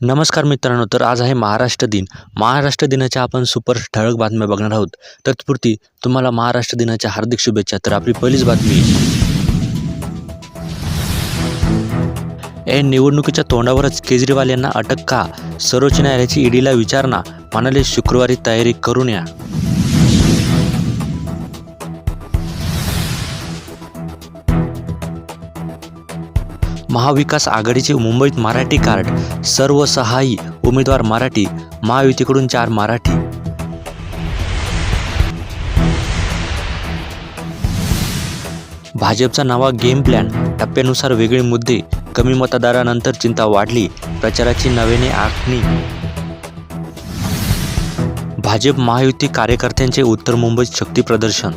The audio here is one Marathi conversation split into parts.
नमस्कार मित्रांनो तर आज आहे महाराष्ट्र दिन. महाराष्ट्र दिनाच्या आपण सुपर ठळक बातम्या बघणार आहोत. तत्पुरती तुम्हाला महाराष्ट्र दिनाच्या हार्दिक शुभेच्छा तर आपली पहिलीच बातमी. या निवडणुकीच्या तोंडावरच केजरीवाल यांना अटक का? सर्वोच्च न्यायालयाची ईडीला विचारणा म्हणाले शुक्रवारी तयारी करून या. महाविकास आघाडीचे मुंबईत मराठी कार्ड सर्व सहाही उमेदवार मराठी महायुतीकडून चार मराठी. भाजपचा नवा गेम प्लॅन टप्प्यानुसार वेगळे मुद्दे कमी मतदारानंतर चिंता वाढली प्रचाराची नव्याने आखणी. भाजप महायुती कार्यकर्त्यांचे उत्तर मुंबईत शक्ती प्रदर्शन.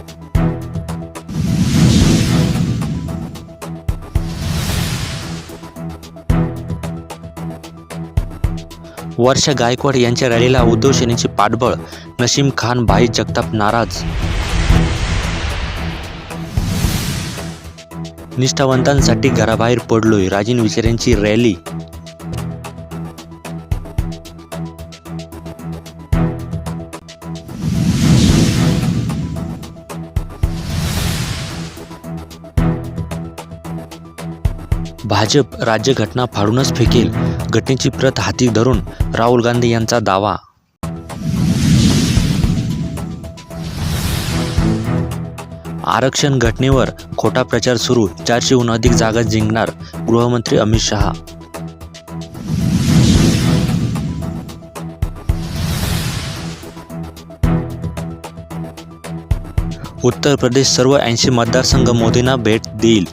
वर्षा गायकवाड यांच्या रॅलीला उद्धव सेनेचे पाठबळ नशीम खान भाई जगताप नाराज. निष्ठावंतांसाठी घराबाहेर पडलोय राजीन विचारांची रॅली. भाजप राज्यघटना फाडूनच फेकेल घटनेची प्रत हाती धरून राहुल गांधी यांचा दावा. आरक्षण घटनेवर खोटा प्रचार सुरू चारशेहून अधिक जागा जिंकणार गृहमंत्री अमित शहा. उत्तर प्रदेश सर्व ऐंशी मतदारसंघ मोदींना भेट देईल.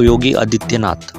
योगी आदित्यनाथ.